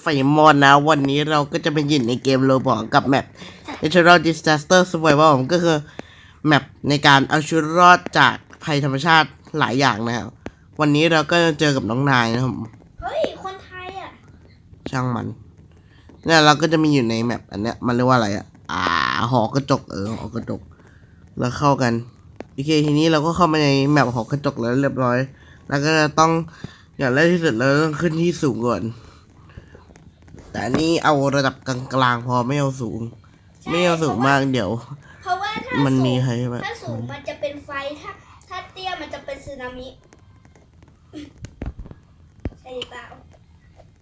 ไฟมอนนะ วันนี้เราก็จะไปยินในเกมโรบอกับแมป Natural Disaster Survival ก็คือแมปในการเอาชีวิตรอดจากภัยธรรมชาติหลายอย่างนะครับ วันนี้เราก็จะเจอกับน้องนายนะครับ เฮ้ย คนไทยอะ ช่างมันเนี่ยเราก็จะมีอยู่ในแมปอันเนี้ยมันเรียกว่าอะไรอะอ่า หอกระจกเออหอกระจก แล้วเข้ากันโอเคทีนี้เราก็เข้ามาในแมปหอกระจกแล้วเรียบร้อย แล้วก็จะต้องอย่างแรกที่สุดเราต้องขึ้นที่สูงก่อน แต่อันนี้เอาระดับกลางๆพอไม่เอาสูง ไม่เอาสูงมากเดี๋ยว เพราะว่าถ้ามันสูมีงใครแบบถ้าสูงมันจะเป็นไฟถ้า ถ้าเตี้ยมันจะเป็นสึนามิใช่หรือเปล่า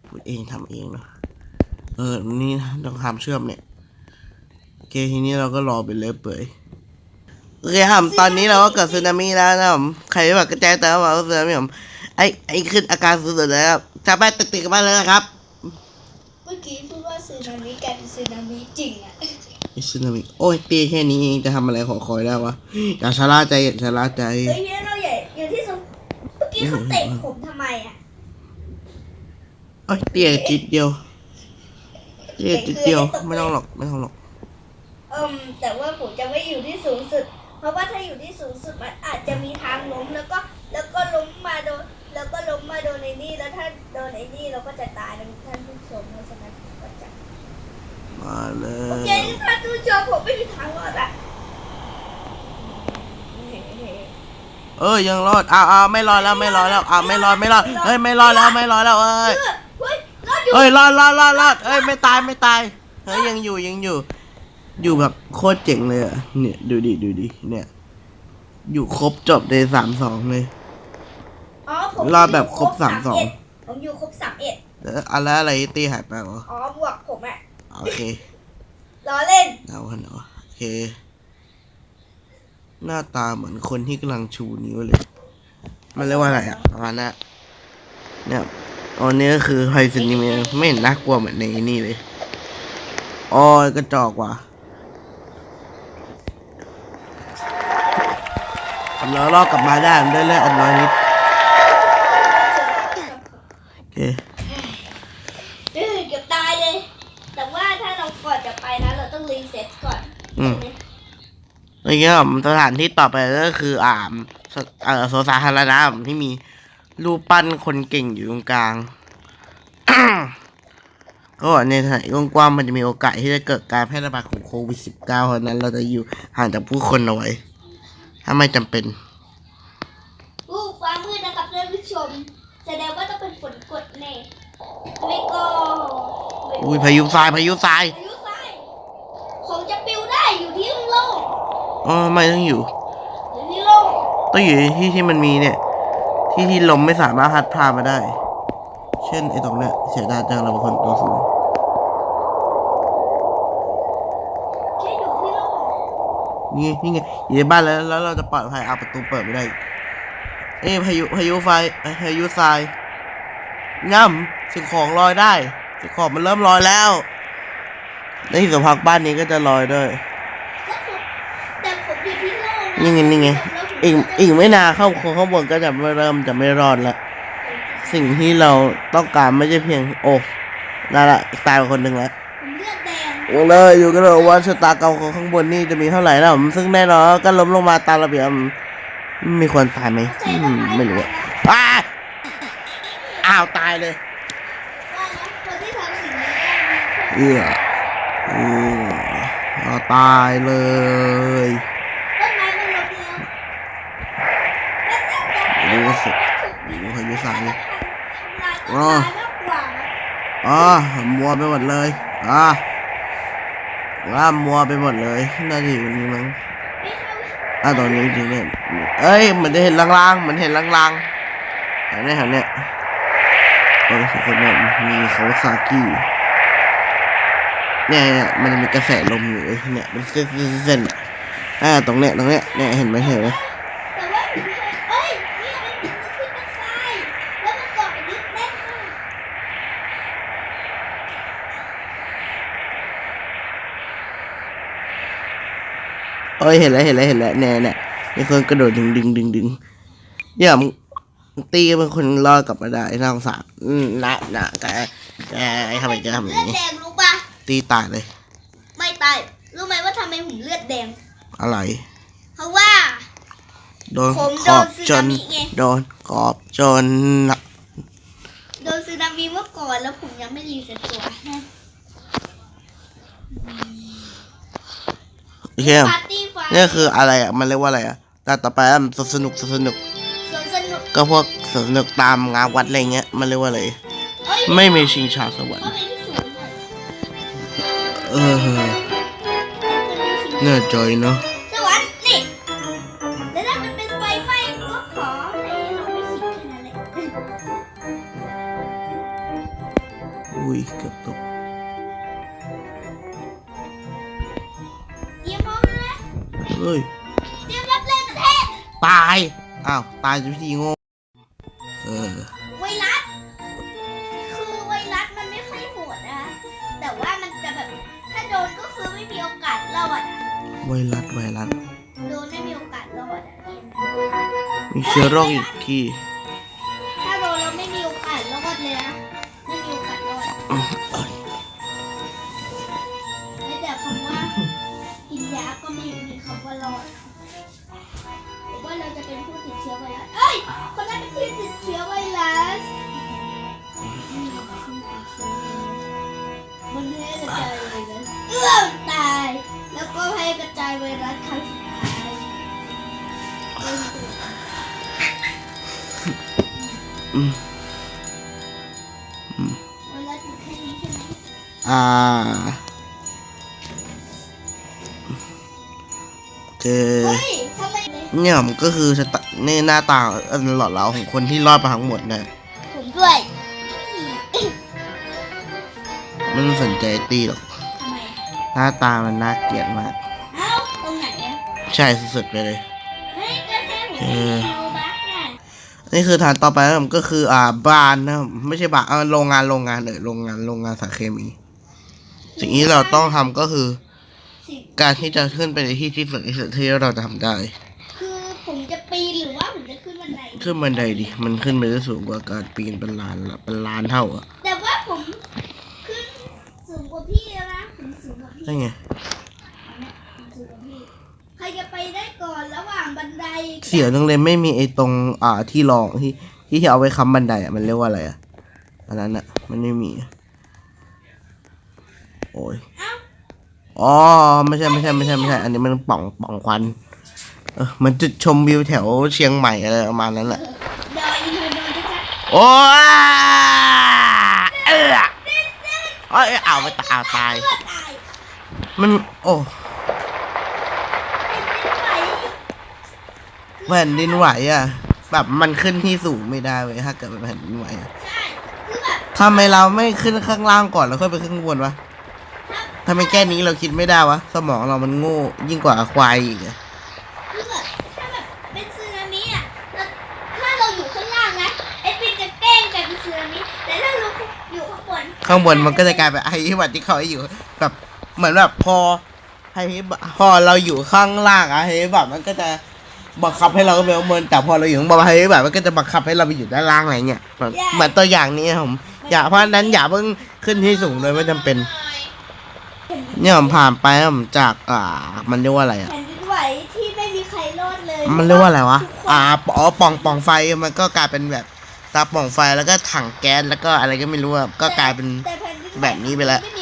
พูดเองทำเองเนาะเออนี่นะต้องทำเชื่อมเนี่ยโอเคทีนี้เราก็รอไปเลยเปื่อยโอเคครับตอนนี้เราก็เกิดสึนามิแล้วนะครับผมใครแบบกระจายตัวมาว่าสึนามิผมไอ้ไอ้ขึ้นอาการสุดๆเลยครับจะไปติดๆกันมาเลยนะครับเมื่อกี้พูดว่าสึนามิกลายเป็นสึนามิจริงอะไอ้สึนามิโอ้ยตีแค่นี้เองจะทำอะไรขอคอยได้วะอย่าชะล่าใจอย่าชะล่าใจ เฮ้ยเนี่ยเราใหญ่อย่างที่สุดเมื่อกี้เขาเตะผมทำไมอะโอ้ยเตี้ยจิดเดียวเตี้ยจิดเดียว ไม่ต้องหรอกไม่ต้องหรอกเอิมแต่ว่าผมจะไม่อยู่ที่สูงสุด เพราะว่าถ้าอยู่ที่สูงสุดมันอาจจะมีทางล้มแล้วก็แล้วก็ล้มมาโดน แล้วก็ล้มมาโดนไอ้นี่แล้วถ้าโดนไอ้นี่เราก็จะตายนะท่านผู้ชมเพราะฉะนั้นผมก็จะมาเลโอเคยท่านผู้ชมผมไม่มีทางรอดอะเอ้ยยังรอดอ้าวอ้าวไม่รอดแล้วไม่รอดแล้วอ้าวไม่รอดไม่รอดเฮ้ยไม่รอดแล้วไม่รอดแล้วเอ้ยเฮ้ยรอดอยู่เฮ้ยรอดรอดรอดรอดเอ้ยไม่ตายไม่ตายเฮ้ยยังอยู่ยังอยู่ อยู่แบบโคตรเจ๋งเลยอะเนี่ยดูดิดูดิเนี่ย อยู่ครบจบในสามสองเลย อ๋อผมรอดแบบครบสามสอง ผมอยู่ครบสามเอ็ดแล้วอะไรอะไรตีหายไปวะอ๋อบวกผมอะโอเคล้อเล่นเอาวันเนาะโอเค หน้าตาเหมือนคนที่กำลังชูนิ้วเลย มันเรียกว่าอะไรอะประมาณนั้นเนี่ยอันนี้ก็คือไฮซินิเมไม่เห็นน่ากลัวเหมือนในนี่เลยโอ้ยกระจอกว่ะแล้วลอกกลับมาได้มันได้เลือดอันน้อยนิดโอ เคเอ้ยเกือบตายเลย แต่ว่าถ้าเราก่อนจะไปนะ เราต้องรีเซ็ตก่อนอืมอย่างเงี้ยครับสถานที่ต่อไปก็คืออ่ามสเอ่อสวนสาธารณะที่มีรูปปั้นคนเก่งอยู่ตรงกลาง ก็ในสถานที่กว้างๆมันจะมีโอกาสที่จะเกิดการแพร่ระบาดของโควิด -19 เพราะฉะนั้นเราจะอยู่ห่างจากผู้คนเอาไว้ ถ้าไม่จำเป็น อู้ฟ้ามืดนะครับท่านผู้ชม แสดงว่า ต้องเป็นฝนกดแน่ไม่ก็ไม่อุ้ยพายุทรายพายุทรายพายุทรายของจะปิวได้อยู่ที่โล่งอ๋อไม่ต้องอยู่อยู่ที่โล่งต้องอยู่ในที่ที่มันมีเนี่ย ที่ที่ลมไม่สามารถพัดพามาได้ เช่นไอ้ตรงเนี้ยเสียดายจังเราเป็นคนตัวสูงแค่อยู่ที่โล่งนี่นี่ไงอยู่ในบ้านแล้วแล้วเราจะปลอดภัยเอาประตูเปิดไม่ได้ เอ้ยพายุพายุไฟเอ้ยพายุทราย ง่ำสิ่งของลอยได้สิ่งของมันเริ่มลอยแล้วในที่สัมพักบ้านนี้ก็จะลอยด้วยแล้วผมแต่ผมอยู่ที่โล่งนี่ไงนี่ไงอีกอีกไม่นานเข้าข้างบนก็จะเริ่มจะไม่รอดแล้วสิ่งที่เราต้องการไม่ใช่เพียงโอ้นั่นแหละตายไปคนหนึ่งแล้วผมเลือดแดงโอ้เลยอยู่กันเลยว่าชะตากรรมของข้างบนนี่จะมีเท่าไหร่แล้วซึ่งแน่นอนก็ล้มลงมาตามระเบียบมีควรตายไหมอืมไม่รู้อะอ้าอ้าวตาย เลยว่านะคนที่ทำสิ่งนี้ได้มีคนเอื้อเอื้อเอาตายเลยต้นไม้มันล้มแล้วและแต่แต่โอ้โหสุดโอ้โหพายุสายเลยทำลายต้นไม้มากกว่านะอ๋อมัวไปหมดเลยอ่าว่ามัวไปหมดเลยน่าจะอยู่นี่มั้งไม่เข้าอะตรงนี้จริงเนี่ยเอ้ยเหมือนจะเห็นลางๆเหมือนเห็นลางๆเห็นไหมเห็นเนี่ย โอ้ยคนนี่ยมีเขาซากิเนี่ยเนี่ยมันจะมีกระแสลมอยู่เว้ยเนี่ยมันเส้นเส้นเส้นอ่าตรงเนี้ยตรงเนี้ยเนี่ยเห็นไหมเห็นไหมแต่ว่าเอ้ยเป็นที่เป็นทรายแล้วมันเกาะยึดแน่นมากเอ้ยเห็นแล้วเห็นแล้วเห็นแล้วเนี่ยเนี่ยมีคนกระโดดดึงดึงดึงดึงเนี่ยมึง ตีเป็นคนรอดกลับมาได้น่าสงสารอืมนะนะแต่แกทำไมแกทำอย่างเลือดนี้แดงรู้ปะตีตายเลย ไม่ตายรู้ไหมว่าทำไมผมเลือดแดง อะไร เพราะว่า โดนผมขอบโดนจน สึนามิไง โดนขอบจนโดนสึนามิเมื่อก่อนแล้วผมยังไม่รีเซ็ตตัวโอเคปาร์ตี้ไฟนี่คืออะไรอะ มันเรียกว่าอะไรอะแต่ต่อไปอะมันสนุกสนุกสวนสนุ กก็พวกสนุกตามงานวัดอะไรเงี้ยมันเรียกว่าอะไรเอ้ยไม่มีชิงชาสวรรเข้าค์ไปที่สวนหน่อยเออเน่าใจเนาะสวรรค์นี่แล้วถ้ามันเป็นไฟไหม้ก็ขอให้เราไม่คิดแค่นั้นแหละอุ้ยเกือบตกเตรียมพร้อมนะเฮ้ยเตรียมรับแรงกระแทกตาย อ้าว ตายจะพิธีโง่ เชื้อโรคอีกที่ถ้าโดนเราไม่มีโอกาสรอดเลยนะ ไม่มีโอกาสรอดไม่แต่คำว่ากินยาก็ไม่มีคำว่ารอดว่าเราจะเป็นผู้ติดเชื้อไวรัส เอ้ย คนนั้นเป็นผู้ติดเชื้อไวรัสมันให้กระจายไวรัสเอื้อมตาย แล้วก็ให้กระจายไวรัสครั้ง อืมไวรัสอยู่แค่นี้ใช่ไหมอ่าโอเคเฮ้ยทำไมเนี่ยมันก็คือสตนี่หน้าตาอันหล่อเหลาของคนที่รอดมาทั้งหมดนะผมด้วยไม่ต้องสนใจตีหรอก ทำไมหน้าตามันน่าเกลียดมาก เอ้าตรงไหนอะใช่สุดๆไปเลย เฮ้ยก็แค่ผมเออโลบักอะ นี่คือฐานต่อไปนะครับก็คือ อ่าบ้านนะครับไม่ใช่บ้านเออโรงงานโรงงานเออโรงงานโรงงานสารเคมี สิ่งที่เราต้องทำก็คือสิการที่จะขึ้นไปในที่ที่สุดที่สุดที่เราจะทำได้ คือผมจะปีนหรือว่าผมจะขึ้นบันไดขึ้นบันไดดิมันขึ้นไปได้สูงกว่าการปีนเป็นล้านละเป็นล้านเท่าอะแต่ว่าผมขึ้นสูงกว่าพี่แล้วนะผมสูงกว่าพี่ใช่ไง ผมสูงกว่าพี่ ใครจะไปได้ก่ อนระหว่างบันไดเสียตรงเลยไม่มีไอ้ตรง อ่าที่รองที่ที่เอาไว้ค้ำบันไดอะมันเรียกว่าอะไรอะอันนั้นอะ มันไม่มี โอ้ยเอ้าอ๋อไม่ใช่ไม่ใช่ไม่ใช่ไม่ใช่ อันนี้มันป่องป่องควันเออมันจุดชมวิวแถวเชียงใหม่อะไรประมาณนั้นแหละดอยอินทนนท์ชัดโอ้ยเออเอ้ยเอาไปตายเอาตายๆเพื่อตาย มันโอ้ เป็นนิสัย แผ่นดินไหวอะ แบบมันขึ้นที่สูงไม่ได้เว้ยถ้าเกิดเป็นแผ่นดินไหวอะใช่คือแบบทำไมเราไม่ขึ้นข้างล่างก่อนแล้วค่อยไปขึ้นข้างบนวะทำไมแก้นี้เราคิดไม่ได้วะ สมองเรามันโง่ยิ่งกว่าควายอีกอะคือแบบถ้าแบบเป็นสึนามิอะแล้วถ้าเราอยู่ข้างล่างนะไอ้ปินจะแกล้งกลายเป็นสึนามิแต่ถ้าเราอยู่ข้างบนข้างบนมันก็จะกลายเป็นไอ้ที่วัดที่เขาให้อยู่แบบเหมือนแบบพอไอ้ที่พอเราอยู่ข้างล่างอะไอ้แบบมันก็จะ บังคับให้เราไปข้างบนแต่พอเราอยู่ข้างบนไอ้แบบมันก็จะบังคับให้เราไปอยู่ด้านล่างอะไรเงี้ยเหมือนเหมือนตัวอย่างนี้ครับผมอย่าเพราะฉะนั้นอย่าเพิ่งขึ้นที่สูงโดยไม่จำเป็น เนี่ยผมผ่านไปแล้วผมจากอ่า มันเรียกว่าอะไรอะแผ่นดินไหวที่ไม่มีใครรอดเลยมันเรียกว่าอะไรวะทุกคนอ่าอ๋อปล่องปล่องไฟมันก็กลายเป็นแบบตาปล่องไฟแล้วก็ถังแก๊สแล้วก็อะไรก็ไม่รู้อะก็กลายเป็น แต่ผ่นดิไหวแบบนี้ไปแล้ว ไม่มีใครรอดก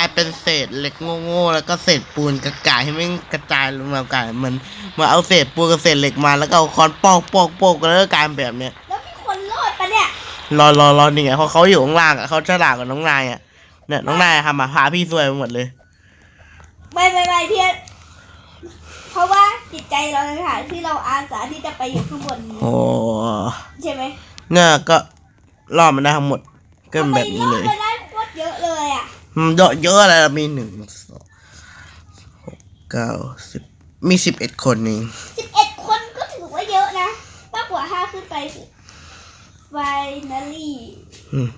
ลายเป็นเศษเหล็กโง่ๆแล้วก็เศษปูนกระจายให้มันกระจายลงมากลายเหมือนเหมาเอาเศษปูนกับเศษเหล็กมาแล้วก็เอาค้อนปอกปอกปอกแล้วก็กลายเป็นแบบเนี้ยแล้วมีคนรอดปะเนี่ยรอรอรอนี่ไงเพราะเขาอยู่ข้างล่างอะเขาฉลาดกว่าน้องนายอะเนี่ยน้องนายทำมาพาพี่ซวยไปหมดเลยไม่ไม่ไม่เพียรเพราะว่าจิตใจเราในฐานที่เราอาสาที่จะไปอยู่ข้างบนโอ้ใช่ไหมเนี่ยก็รอดมันได้ทั้งหมดก็เป็นแบบนี้เลยทำไมรอดมาได้โคตรเยอะเลยอะอืม เยอะเยอะอะไรล่ะมีหนึ่งสองหกเก้าสิบมีสิบเอ็ดคนเองสิบเอ็ดคนก็ถือว่าเยอะนะมากกว่าห้าขึ้นไปสิไฟนาลี่อืม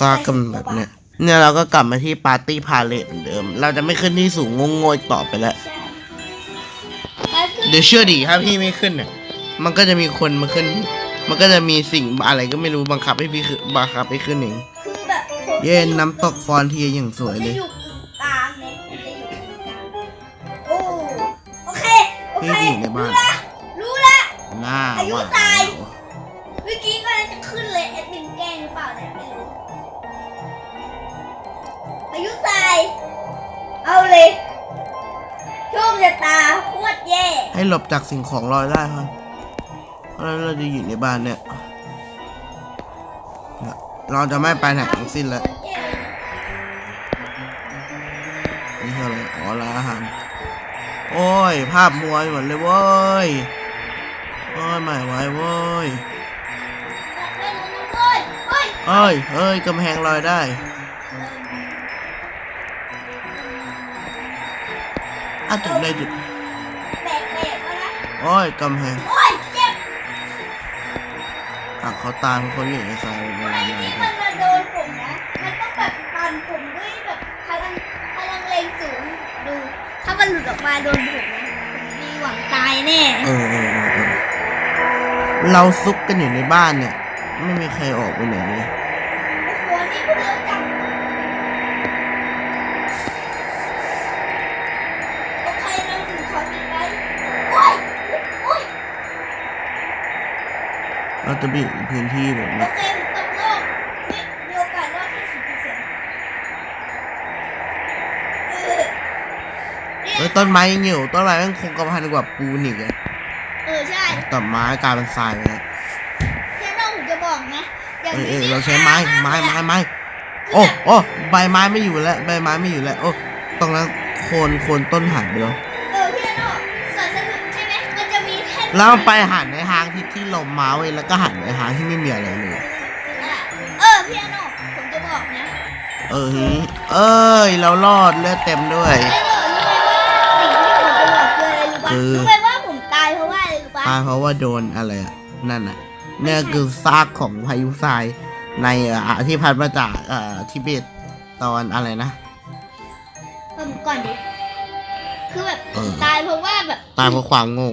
ซากกันแบบเนี้ยเนี่ยเราก็กลับมาที่ปาร์ตี้พาเลทเหมือนเดิม เราจะไม่ขึ้นที่สูงงงๆอีกต่อไปแล้วใช่แล้วคือเดี๋ยวเชื่อดิถ้าพี่ไม่ขึ้นเนี่ยมันก็จะมีคนมาขึ้น มันก็จะมีสิ่งอะไรก็ไม่รู้บังคับให้พี่ขึ้นบังคับให้ขึ้นเองคือแบบผม เย็นน้ำตกฟอนเทียอย่างสวยจะเลยอยู่กึ่งกลางเนี่ยจะอยู่กึ่งกลางโอ้โอเคโอเคที่อยู่ในบ้าน รู้ละน้าอายุวานตาย เมื่อกี้ก็จะขึ้นเลยแอดมินแกล้งหรือเปล่าเนี่ยไม่รู้อายุตายเอาเลยโชคชะตาโคตรแย่ให้หลบจากสิ่งของลอยได้ครับเพราะฉะนั้นเราจะอยู่ในบ้านเนี่ย เนี่ยเราจะไม่ไปไหนทั้งสิ้นแล้วแย่เลยนะนี่คืออะไรอ๋อร้านอาหารโอ้ย ภาพมวยหมดเลยเว้ยโอ้ยไม่ไหวเว้ยเฮ้ยเฮ้ยเฮ้ยเอ้ยเฮ้ยกำแพงลอยได้อะจุดเลยจุดแบกแบกแล้วนะโอ้ยกำแพงโอ้ยเจ็บอะเขาตามคนอยู่ในทรายเวไอ้ลา ที่ ไหน มันมาโดนผมนะ มันต้องแบบปันผมด้วยแบบพลังพลังแรงสูงดู ถ้ามันหลุด ออกมาโดนผมนะผมมีหวังตายแน่เออเออเออเออเราซุกกันอยู่ในบ้านเนี่ย ไม่มีใครออกไปไหนเลยโอ้โหนี่พวกเราจับโอเคเราถึงขอติดไปโอ้ยโอ้ยเราจะไปอยู่ในพื้นที่แบบโอนี้ เคผมตกโลกมีมีโอกาสรอดแค่สิบเปอร์เซ็นต์เออเนี่ เฮ้ยยต้นไม้ยังอยู่ต้นไม้มันคงกระพันกว่าปูนอีกอะเออใช่แต่ไม้กลายเป็นทรายไปแล้วแค่น้องผมจะบอกนะอย่างเออเอที่อเราใช้ไม้ไม้ไม้ไม้โอ้โอ้ใบไม้ไม่อยู่แล้วใบไม้ไม่อยู่แล้วโอ้ตรงนั้นโคนโคนต้นหายไปแล้วเออพี่น้องสวนสนุกใช่ไหมมันจะมีแท่นแล้วมันไปหันในทางที่ที่ลมมาเว้ยแล้วก็หันในทางที่ไม่มีอะไรเลย เออพี่น้องผมจะบอกนะ เออหือเอ้ยเรารอดเลือดเต็มด้วยพี่น้อง ปะคือ รู้ไหมว่าผมตายเพราะว่าอะไรรู้ปะตายเพราะว่าโดนอะไรอะนั่นอะเนี่ยคือซากของพายุทรายในเอ่อที่พัดมาจากเอ่อทิเบตตอนอะไรนะเออก่อนดิคือแบบเออ ตายเพราะว่าแบบตายเพราะความโง่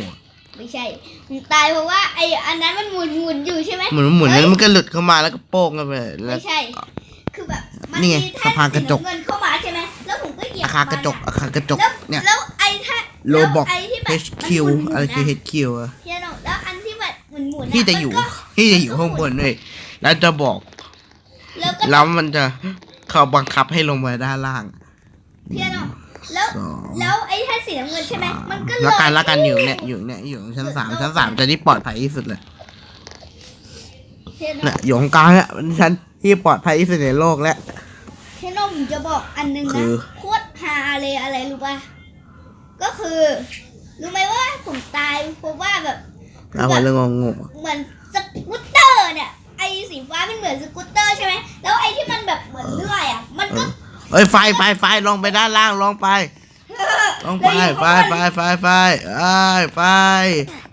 ไม่ใช่ผมตายเพราะว่าไอ้อันนั้นมันหมุนหมุนอยู่ใช่ไหมเหมือนหมุนแล้วมันก็หลุดเข้ามาแล้วก็โป้งกันไปแล้ว ไม่ใช่ คือแบบมันี่ไงมีแท่สะพานกระจก สีำเงินเข้ามาใช่ไหมแล้วผมก็เหยียบอาคารกระจกมันอาคารกระจกแล้วเนี่ย แล้วไอ้ท่า โลบอกแล้วไอ้ที่แบบ HQ มันหมุนๆอะไรคือ นะ HQ อะพี่น้องแล้วอันที่แบบหมุนหมุนที่จะอยู่ที่จะอยู่ข้างบนเลยแล้วจะบอก แล้วก็แล้วมันจะเขาบังคับให้ลงมาด้านล่างพี่น้องแล้วสองแล้วไอ้ท่าสีน้ำเงินใช่ไหมมันก็แล้วกันลแล้วกันอยู่เนี่ยอยู่เนี่ยอยู่ชั้นสามชั้นสามจะที่ปลอดภัยที่สุดเลยพี่น้องเนี่ยอยู่ตรงกลางเนี่ยเป็นชั้นที่ปลอดภัยที่สุดในโลกแล้วพี่น้องผมจะบอกอันหนึงคืนะอ โคตรฮาเลยอะไรรู้ป่ะ ก็คือรู้ไหมว่าผมตายเพราะว่าแบบแล้วพอเรื่องงงเหมือนสกูตเตอร์เนี่ยไอ้สีฟ้ามันเหมือนสกูตเตอร์ใช่ไหมแล้วไอ้ที่มันแบบเหมือนเลื่อยอะมันๆเอก็อเอ้ยไฟไฟไฟลงไปด้านล่างลงไปลงไปไฟไฟไฟไฟเอ้ยไฟ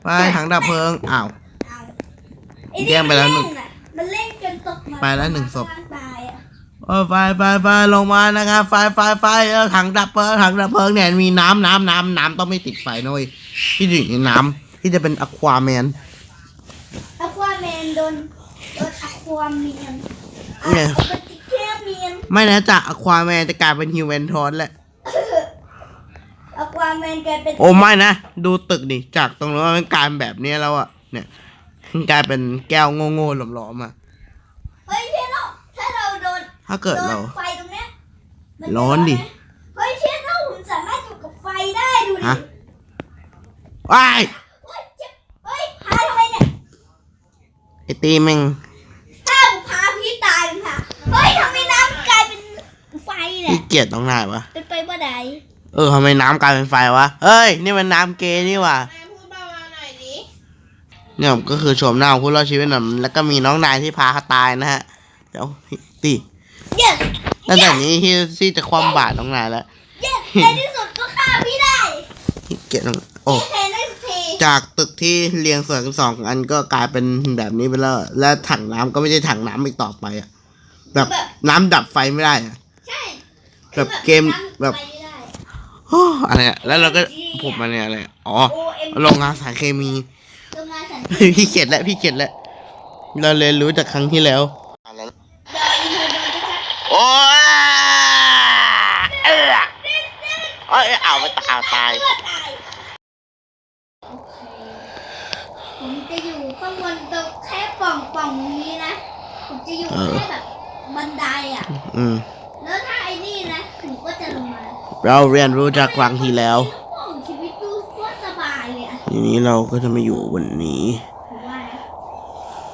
ไฟถังดับเพลิงอ้าวเอาไอ้นี่แย่งไปแล้วหนึ่งมัเะมันเล่นจนตกมาไปแล้วหนึ่งศพ ตายอะโอ้ยไฟไฟไฟลงมานะครับไฟไฟไฟเออถังดับเพลิงถังดับเพลิงเนี่ยมีน้ำน้ำน้ำน้ำต้องไม่ติดไฟนะเว้ยที่อยู่ในน้ำที่จะเป็นอควาแมนอควาแมนโดนโดนอควาเมียนเนี่ยปกติแค่เมียนไม่นะจากอควาแมนจะกลายเป็นฮิวแมนทอนแหละอควาแมนแกเป็นโอ้ไม่นะดูตึกดิจากตรงนั้นมันกลายเป็นแบบนี้แล้วอะเนี่ยมันกลายเป็นแก้วโง่ๆหลอมๆอะเฮ้ย ถ้าเกิดโดเรานไฟตรงเนี้ยมัจะร้อนดิไหมเฮ้ยพี่น้องผมสามารถอยู่กับไฟได้ดูดิฮะว้ายเฮ้ยเจ็บเฮ้ยพาทำไมเนี่ยไอตีแม่งถ้าผมพาพี่ตายค่ะ เฮ้ยทำไมน้ำกลายเป็นไฟเนี่พี่ยเกียดตรงไหนวะ เป็นไปบ่ได้เออทำไมน้ำกลายเป็นไฟวะ เฮ้ย นี่มันน้ำเกนี่ว่ะ นายพูดเบาๆหน่อยดิเนี่ยก็คือโฉมหน้าของผู้รอดชีวิตนะแล้วก็มีน้องนายที่พาเขาตายนะฮะเดี๋ยวตี เย้ตั้งแต่นี้ที่ที่จะความบาดน้องนายแล้วเย้ในที่สุดก็ฆ่าพี่ได้พี่เกียดน้องโอ้พี่เทนได้สักทีจากตึกที่เรียงสวยกันสองอันก็กลายเป็นแบบนี้ไปแล้ว และถังน้ำก็ไม่ใช่ถังน้ำอีกต่อไปอะแบบน้ำดับไฟไม่ได้อะ ใช่แบบเกมแบบไปไม่ได้โอ้อะไรอะแล้วเราก็ผมมาเนี่ยอะไรอะอ๋อ โอเอ็มโรงงานสารเคมี โรงงานสันพี่เกียดแล้วพี่เกียดแล้วเราเรียนรู้จากครั้งที่แล้วเดี๋ยว อีกทีเดียวนะคะโอ้อ้ยเออเอ้ยเอาไปตายตายเพื่อตาย โอเค ผมจะอยู่ข้างบนตรงแค่ปล่องปล่องนี้นะ ผมจะอยู่แค่แบบบันไดอะ อืม แล้วถ้าไอ้นี่นะผมก็จะลงมาเราเรียนรู้จากครั้งที่แล้วโอ้ชีวิตดูโคตรสบายเลยอะทีนี้เราก็จะมาอยู่บนนี้ ผมว่านะ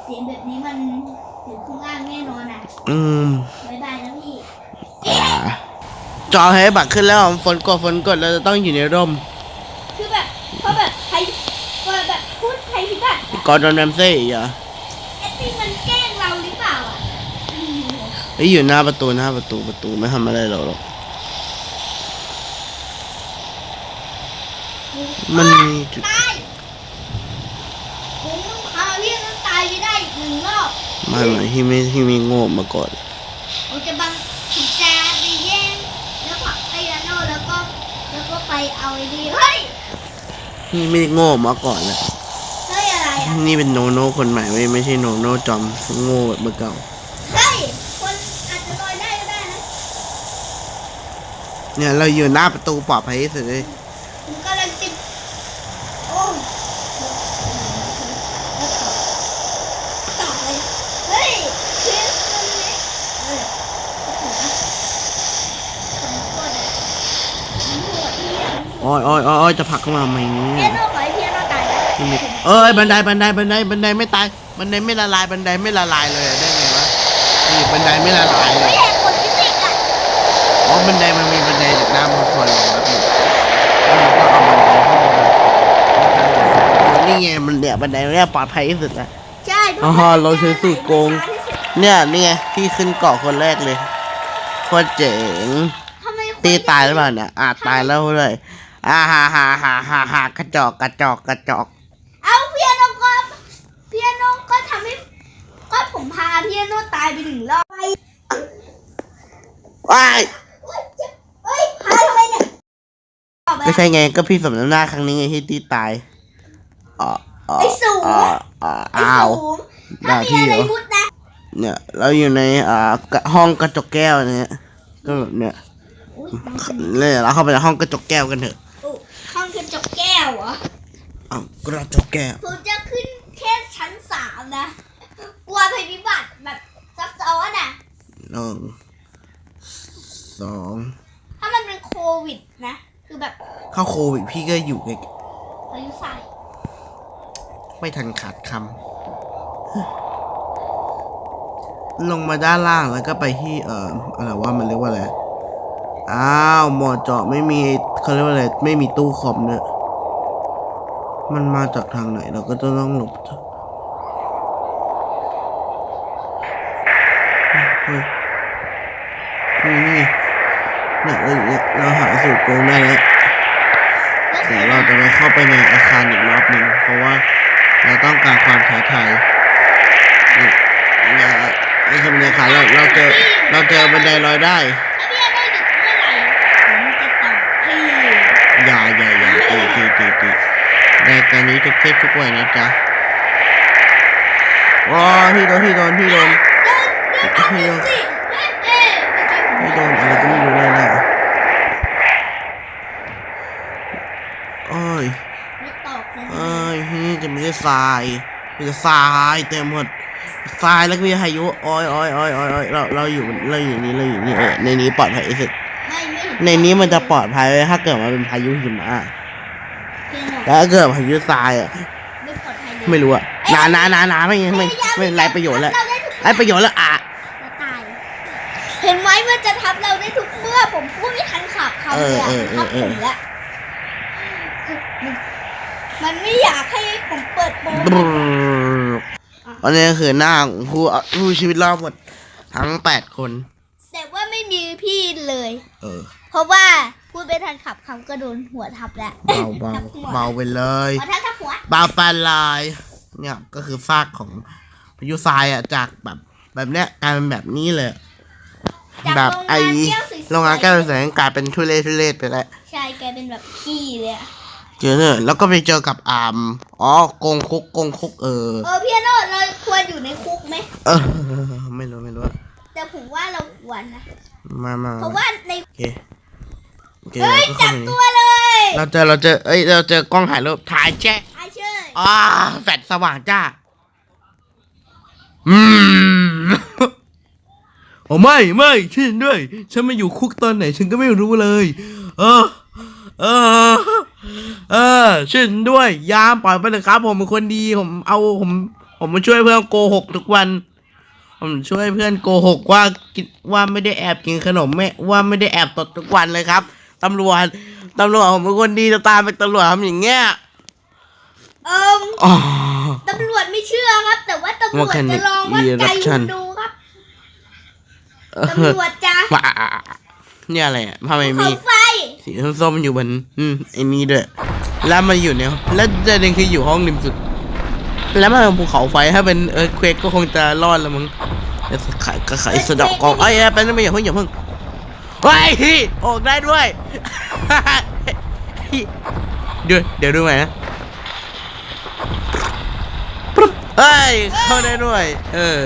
เสียงแบบนี้มันอยู่ข้างล่างแน่นอนอะ อืม บายบายนะพี่ อ่า จอให้บักขึ้นแล้วฝนกดฝนกดเราจะต้องอยู่ในร่มคือแบบเพราะแบบใครเปิดแบบพูดภัยพิบัติอะกอร์ดอนแรมเซ่เหรอไอ้ที่มันแกล้งเราหรือเปล่าอะอืมไอ้ยอยู่หน้าประตูหน้าประตูประตูไม่ทำอะไรเราหรอกมันมีจุดตายผมต้องพาพี่ต้องตายไปได้อีกหนึ่งรอบไม่ไม่ที่ไม่ที่ไม่โง่มาก่อนผมจะบังผมจะไปแย่งแล้วผลักไอ้ยาโน่แล้วก็แล้วก็ไป เอาไอ้ดีเฮ้ยที่ไม่โง่มาก่อนนะเฮ้ยอะไรอะนี่เป็นโนโน่คนใหม่ไม่ไม่ใช่โนโน่จอมโง่แบบเมื่อเก่าเฮ้ยคนอาจจะลอยได้ก็ได้นะเนี่ยเราอยู่หน้าประตูปลอดภัยที่สุดเลย ผมกำลังจะโอ้ยต่อเลยเฮ้ยเพื่อนคนนี้เออผมกดอะผมปวด ที่ยังโอ้ยโอ้ยโอ้ยจะผลักเข้ามาไหมเพีเนี่ยยโนขอให้เพียโนตายนะที่มีเอ้ยบันไดบันไดบันไดบันไดไม่ตายบันไดไม่ละลายบันไดไม่ละลายเลยอะได้ไงวะนี่บันไดไม่ละลายเลไม่ยแหกกฎฟิสิกส์อะอ๋อบันไดมันมีบันไดจากน้ำมาคอยรองรับอยู่แล้วมันก็เอาบันไดขึ้นมานี่ไงมันเนี่ยบันไดเนี่ยปลอดภัยที่สุดแล้วใช่อ๋อเราใช้สูตรโกง เนี่ยนี่ไงที่ขึ้นเกาะคนแรกเลยโคตรเจ๋งทำไมคนตีตายหรือเปล่าเนี่ยอาตายแล้วเลย อ่าฮ่าฮ่าฮ่าฮ่าฮ่ากระจอกกระจอกกระจอกเอาเพียโนก็เพียโนก็ทำให้ก็ผมพาเพียโนตายไปหนึ่งรอบว้ายเฮ้ยเจ็บเฮ้ยพาทำไมเนี่ยออกไปไม่ใช่ไงก็พี่สมน้ำหน้าครั้งนี้ไงที่ตีตายอ๋ออ๋อไอ้สูงอ๋ออ๋อไอ้อ้าวสูงด่าถ้ามีพี่อะไรเหรอพูดนะเนี่ยเราอยู่ในอ่ากระห้องกระจกแก้วเนี่ยก็แบบเนี่ยอุ๊ยเลยเราเข้าไปในห้องกระจกแก้วกันเถอะ อุ๊ยห้องกระจกแก้ วเหรออ้าวกระจกแก้วผมจะขึ้นแค่ชั้นสามนะกลัวภัยพิบัติแบบซับซ้อนอะหนึ่งสองถ้ามันเป็นโควิดนะ คือแบบเข้าโควิดพี่ก็อยู่ไงพายุใส่ไม่ทันขาดคำลงมาด้านล่างแล้วก็ไปที่เอ่ออะไรว่ามันเรียกว่าอะไรอ้าวหมอเจาะไม่มีเขาเรียกว่าอะไรไม่มีตู้คอมเนี่ย มันมาจากทางไหนเราก็จะต้องหลบเฮ้ยนี่นี่เนี่ยเราอย่างเงี้ยเราหาสูตรโกงได้แล้วเดี๋ยวเราจะไปเข้าไปในอาคารอีกรอบหนึ่งเพราะว่าเราต้องการความท้าทายนี่นะฮะนี่คือบรรยากาศเราเราเจอเราเจอบันไดลอยได้หยุดเมื่อไหร่ผมจะตอบพี่ อย่าอย่าอย่าตีตีตีตี ในการนี้ทุกเพศทุกวัยนะจ๊ะว้าที่โดนที่โดนที่โดนเดินเดินตามไปสิเอ๊ะเอ๊ะไม่ใช่ผมที่โดนอะไรก็ไม่รู้เลยนะโอ้ยไม่ตอบเลยเอ้ยนี่จะไม่ได้ทรายมีแต่ทรายเต็มหมดทรายแล้วก็มีพายุโอ้ยโอ้ยโอ้ยโอ้ยโอ้ยเราเราอยู่เราอยู่นี่เราอยู่นี่เออในนี้ปลอดภัยที่สุดไม่ไม่เห็ในนี้มันจะปลอดภัยเลยถ้าเกิดมันเป็นพายุหิมะเพียโน แล้วถ้าเกิดพายุทรายอะไม่ปลอดภัยเลยไม่รู้อะหนาหนาหนาหนาไม่ไม่ไม่ไรประโยชน์แล้วเราได้ทุกไรประโยชน์แล้วอะจะตาย เห็นไหมมันจะทับเราได้ทุกเมื่อผมพูดไม่ทันขับคำเลยอะทับผมแล้วมันไม่อยากให้ผมเปิดโปงบรรอันนี้คือหน้าของผู้ผู้ชีวิตรอดหมดทั้งแปดคน แต่ว่าไม่มีพี่เลย เออ เพราะว่า พูดไม่ทันขับคำก็โดนหัวทับแล้วเบาเบาทับหัวเบาไปเลยหัวทับทับหัวเบาปานลาย เนี่ยก็คือซากของพายุทรายอะจากแบบแบบเนี้ยกลายเป็นแบบนี้เลย จากแบบไอโรงงานแก้วสวยๆโรงงานแก้วแสงกลายเป็นทุเรศทุเรศไปแล้วใช่แกลายเป็นแบบขี้เลยอะเจอเนี่ยแล้วก็ไปเจอกับอามอ๋อโกงคุกโกงคุกเออเออพี่โนดเราควรอยู่ในคุกไหมเออไม่รู้ไม่รู้แต่ผมว่าเราวันนะมามาเพราะมาว่าใน โอเคโอเคเฮ้ย เราก็จัเข้าบมาตัวเลยเราเจอเราเจอเอ้ยเราเจอกล้องถ่ายรูปถ่ายแจ๊ะไอเชยอ่าแฟลชสว่างจ้าอืม โอ้ไม่ไม่ช่วยฉันด้วย ฉันมาอยู่คุกตอนไหน ฉันก็ไม่รู้เลย เออ เออ เออช่วยฉันด้วยยามปล่อยไปเลยครับ ผมเป็นคนดีผมเอาผม ผมมาช่วยเพื่อนโกหกทุกวัน ผมช่วยเพื่อนโกหกว่ากินว่าไม่ได้แอบกินขนมไม่ว่าไม่ได้แอบตดทุกวันเลยครับ ตำรวจ ตำรวจผมเป็นคนดีจะตามเป็นตำรวจทำอย่างเงี้ยเอิมอ๋อ ตำรวจไม่เชื่อครับ แต่ว่าตำรวจว่าแค่นี้จะลองวัดใจ eruption คุณดูครับตำรวจจะว้าเนี่ยอะไรอะทำไมมีเขาไฟสีส้มๆอยู่บนอืมไอ้นี่ด้วย แล้วมันอยู่เนี่ยแล้วประเด็นคืออยู่ห้องริมสุด แล้วมันเป็นภูเขาไฟถ้าเป็นเออเควกก็คงจะรอดแล้วมึงแต่ไข่ก็ไข่สะเดอกกองเอ้ยเอ้ยไปนั่นไม่อย่าเพิ่งอย่าเพิ่ง เฮ้ยออกได้ด้วย เดี๋ยวเดี๋ยวดูใหม่นะปึ๊บเฮ้ยเข้าได้ด้วย เออ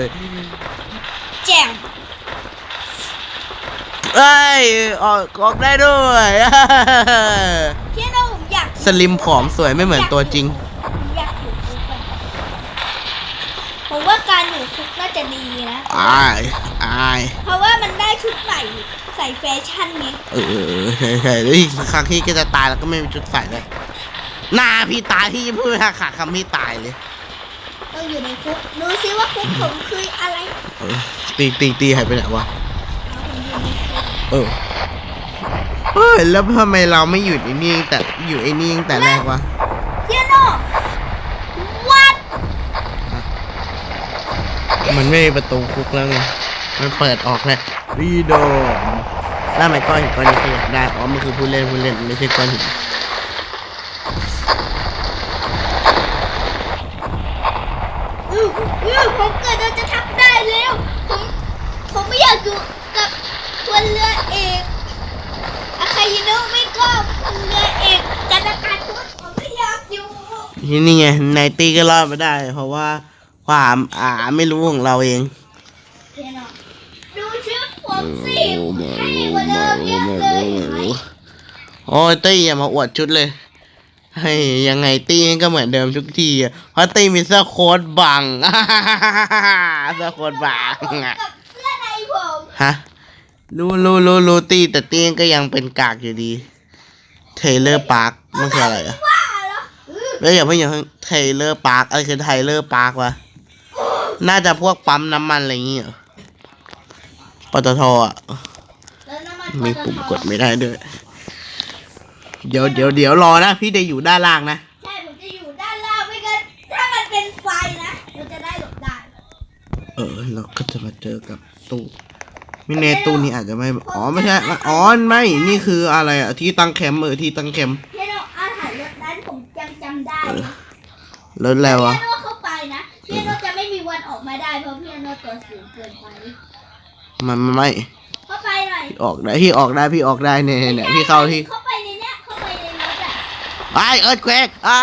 แจ่มเอ้ยออกออกได้ด้วยเชื่อว่าผมอยากสลิมผอมสวยไม่เหมือนตัวจริงผมอยากอยู่คุกอะผมว่าการอยู่คุกน่าจะดีนะอายอายเพราะว่ามันได้ชุดใหม่ ใส่แฟชั่นไงเออเออใช่ใช่แล้วอีกสักครั้งที่ก็จะตายแล้วก็ไม่มีชุดใส่เลยหน้าพี่ตายที่พูดขาขาดคำพี่ตายเลยต้องอยู่ในคุกดูซิว่าคุกผมคืออะไรเออตีตีตีหายไปไหนวะเอาผมอยู่ในคุกเออเฮ้ยแล้วทำไมเราไม่อยู่ไอ้นี่แต่อยู่ไอ้นี่ตั้งแต่แรกวะเชื่อโนวัดมันไม่มีประตูคุกแล้วไง มันเปิดออกแล้วรีโดมแล้วทำไมก้อนหินก้อนนี้ขยับได้อ๋อมันคือผู้เล่นผู้เล่นไม่ใช่ก้อนหินอืออือผมเกิดเราจะทับได้แล้ว ผมผมไม่อยากอยู่กับคนเรือเอกอาคายิโนะไม่ก็คนเรือเอกจันทการพุทธผมไม่อยากอยู่ที่นี่ไงนายตีก็รอดมาได้ เพราะว่าความอ่าไม่รู้ของเราเองเพียโนดู ชุดผมสิเท่กว่าเดิมเยอะเลยเห็นไหมโอ้ยตี้อย่ามาอวดชุดเลยเฮ้ยยังไงตี้ก็เหมือนเดิมทุกทีอะเพราะตี้มีเสื้อโค้ทบัง เสื้อโค้ทบังผมอะกับเสื้อในผมฮะรู้รู้รู้รู้ตี้แต่ตี้ก็ยังเป็นกากอยู่ดี เทเลอร์พาร์คมันคืออะไรอะว่าแล้วอือแล้วอย่าเพิ่งอย่าเพิ่งเทเลอร์พาร์คอะไรคือไทเลอร์พาร์ควะน่าจะพวกปั๊มน้ำมันอะไรอย่างเงี้ยเหรอ ปตทอะ แล้วน้ำมันมีปตทปุ่มกดไม่ได้ด้วย เดี๋ยวเดี๋ยวเดี๋ยวรอนะ พี่จะอยู่ด้านล่างนะ ใช่ผมจะอยู่ด้านล่างไม่งั้นถ้ามันเป็นไฟนะเราจะได้หลบได้เออเราก็จะมาเจอกับตู้ไม่แน่ตู้นี้อาจจะไม่ อ๋อไม่ใช่ อ๋อไม่ นี่คืออะไรอะที่ตั้งแคมป์เออที่ตั้งแคมป์เพียโนอาหารรถนั้นผมยังจำได้นะแล้วอะไรวะเพียโนเข้าไปนะเพียโนจะไม่มีวันออกมาได้เพราะเพียโนตัวสูงเกินไป มันมันไม่ เข้าไปหน่อยออกได้พี่ออกได้พี่ออกได้เนี่ยเนี่ยพี่เข้าที่เข้าไปในเนี้ยเข้าไปในรถอะไอเอิร์ธเควกอ่า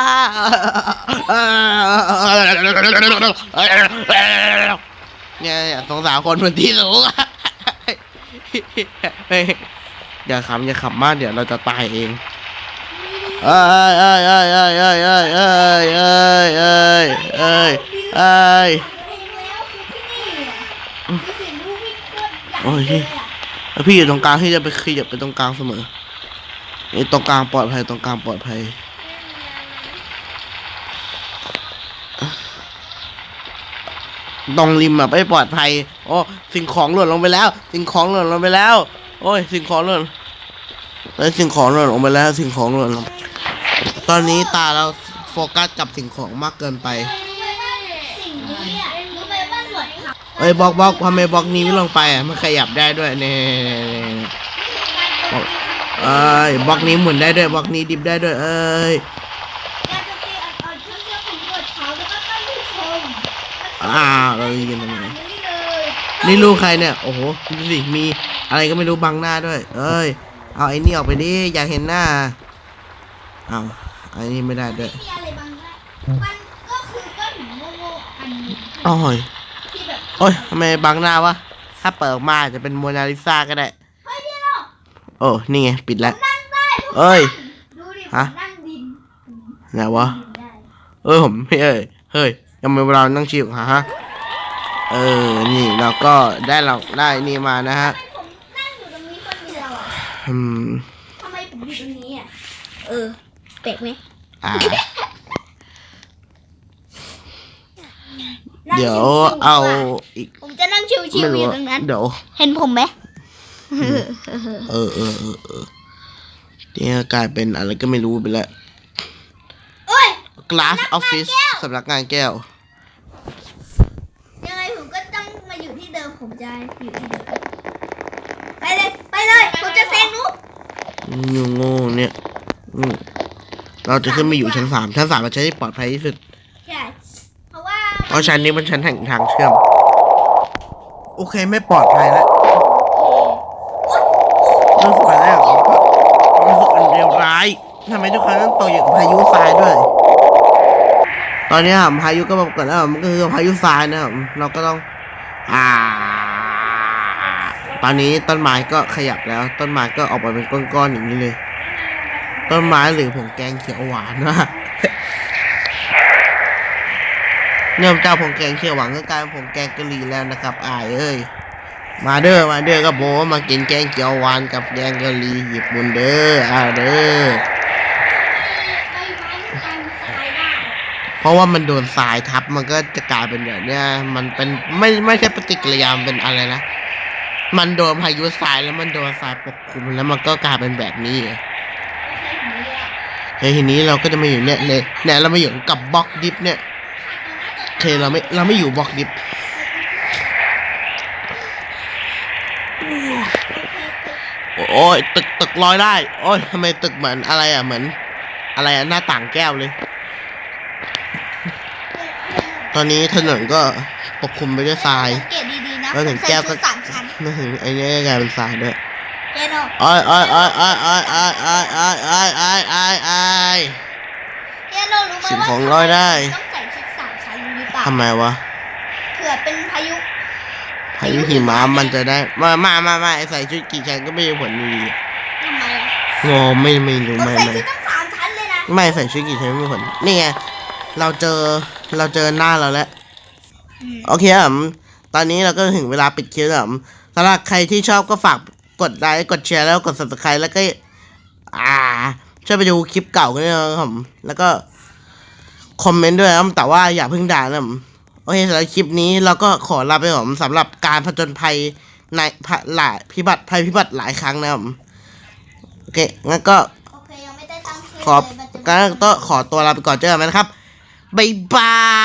เนี่ยเนี่ยสงสารคนพื้นที่สูงอะเฮ้ยอย่าขำอย่าขำมากเดี๋ยวเราจะตายเองเอ้ยเอ้ยเอ้ยเอ้ยเอ้ยเอ้ยเอ้ยเอ้ยเอ้ยเอ้ยเอ้ย โอ้ยเลยอ่แล้วพี่อยู่ตรงกลางพี่จะไปขยับไปตรงกลางเสมอไอ้ตรงกลางปลอดภัยตรงกลางปลอดภัยตรงริมอะไม่ปลอดภัยโอ้สิ่งของหล่นลงไปแล้ว สิ่งของหล่นลงไปแล้ว โอ้ย สิ่งของหล่นเอ้ยสิ่งของหล่นลงไปแล้ว สิ่งของหล่นลงตอนนี้ตาเราโฟกัสกับสิ่งของมากเกินไป สิ่งนี้อะรู้ไหมว่าหนวด เขาเอ้ยบล็อกบล็อกทำไมบล็อกนี้ไม่ลงไปอะมันขยับได้ด้วยเนี่ยเอ้ยบล็อกนี้หมุนได้ด้วยบล็อกนี้ดิบได้ด้วยเอ้ยการจะตีอ่อนๆเชื่อมๆของหนวดเขาแล้วก็ตั้งผู้ชมอ้าวเรายืนตรงไหนนี่เลยนี่ลูกใครเนี่ย โอ้โหดูสิมีอะไรก็ไม่รู้บังหน้าด้วย เอ้ย เอาไอ้นี่ออกไปดิ อยากเห็นหน้า เอาไอ้นี่ไม่ได้ด้วยมีอะไรบางอย่ โง่ๆอันหนึงโอ้ยที่แบบโอ้ยทำไมบังหน้าวะทถ้าเปิดออกมาอาจจะเป็นโมนาลิซาก็ได้เฮ้ยเดี๋ยวโอ้ นี่ไง ปิดแล้วนั่งได้ผมเอ้ย ดูดิผมฮะ นั่งดินไหนวะ ดินได้เออผมเอ้ยเฮ้ยยังไม่เรานั่งชิวฮะฮะ เออ นี่เราก็ได้เราได้นี่มานะฮะทำไมผมนั่งอยู่ตรงนี้คนเดียวอะอืมทำไมผมอยู่ตรงนี้อะ เออแปลกไหม อ่า นั่งเดี๋ยวชิๆเอาว่ะอีกผมจะนั่งชิวๆไม่อรู้ยู่อะตรงนั้น เดี๋ยว เห็นผมไหมเออเออเออเออเนี่ยกลายเป็นอะไรก็ไม่รู้ไปแล้ว โอ้ย glass สำนักงาน office แก้ว สำนักงานแก้ว ยังไงผมก็ต้องมาอยู่ที่เดิมผมจะอยู่ที่เดิมไปเลยไปเลยผมจะแซงนุ๊กงูโง่เนี่ยอืมเราจะขึ้นไปอยู่ชั้นสามชั้นสามเราใช้ที่ปลอดภัยที่สุด ใช่เพราะว่า เพราะชั้นนี้มันชั้นแห่งทางเชื่อม โอเคไม่ปลอดภัยแล้วรู้สึกอะไรอะรู้สึกอันเดียวร้ายทำไมทุกครั้งต้องตกอย่างพายุทรายด้วย ตอนนี้อะพายุก็ปรากฏแล้วมันก็คือพายุทรายนะครับเราก็ต้องอ่าตอนนี้ต้นไม้ก็ขยับแล้ว ต้นไม้ก็ออกมาเป็นก้อนๆอย่างนี้เลย ต้นไม้หรือผงแกงเขียวหวานนะ เนื่องจากผงแกงเขียวหวานก็กลายเป็นผงแกงกะหรี่แล้วนะครับอายเอ้ยมาเด้อมาเด้อกับโมมากินแกงเขียวหวานกับแกงกะหรี่ญี่ปุ่นเด้ออ่าเด้อเพราะว่ามันโดนทรายทับมันก็จะกลายเป็นแบบเนี้ยมันเป็นไม่ไม่ใช่ปฏิกิริยามเป็นอะไรนะมันโดนพายุทรายแล้วมันโดนทรายปกคลุมแล้วมันก็กลายเป็นแบบนี้เคผมรู้แล้วแล้วทีนี้เราก็จะมาอยู่เนี่ยเนี่ยเนี่ยเรามาอยู่กับบล็อกดิฟเนี่ย เคเราไม่เราไม่อยู่บล็อกดิฟโอ้ยตึกตึกลอยได้ โอ้ยทำไมตึกเหมือนอะไรอะเหมือน อะไรอะหน้าต่างแก้วเลย ตอนนี้ถนนก็ปกคลุมไปด้วยทรายสังเกตดีๆนะแล้วถึงแก้วก็ใส่ชุดสามชั้นมาถึงไอ้เนี้กลายเป็นทรายด้วยเจโนโอ้ยโอ้ยโอ้ยโอ้ยโอ้ยโอ้ยโอ้ยโอ้ยโอ้ยโอ้ยโอ้ยโอ้ยเจโนรู้ไหมสิ่งว่าของลอยได้ต้อง ทำไมวะ เผื่อเป็นพายุ พายุหิมะมันจะได้มามามามาใส่ชุดกี่ชั้นก็ไม่มีผลอยู่ดีทำไมอะงอไม่ไม่รู้ต้องไม่ใส่ไม่ชุดตั้งสามชั้นเลยนะ ไม่ใส่ชุดกี่ชั้นไม่มีผลนี่ไงเราเจอเราเจอหน้าเราแล้วอืม โอเคครับผมตอนนี้เราก็ถึงเวลาปิดคลิปแล้วครับผมสำหรับใครที่ชอบก็ฝากกดไลค์กดแชร์แล้วกด subscribe แล้วก็ อ่าช่วยไปดูคลิปเก่ากันด้วยนะครับผมแล้วก็ คอมเมนต์ด้วยนะครับแต่ว่าอย่าเพิ่งด่านะผมโอเคสำหรับคลิปนี้เราก็ขอลาไปก่อนสำหรับการผจญภัยในพะหลายพิบัติภัยพิบัติหลายครั้งนะครับผมโอเคงั้นก็โอเคยังไม่ได้ตั้งชื่อขอเลยมันจะงั้นก็ขอตัวลาไปก่อนเจอกันไหมนะครับบ๊ายบาย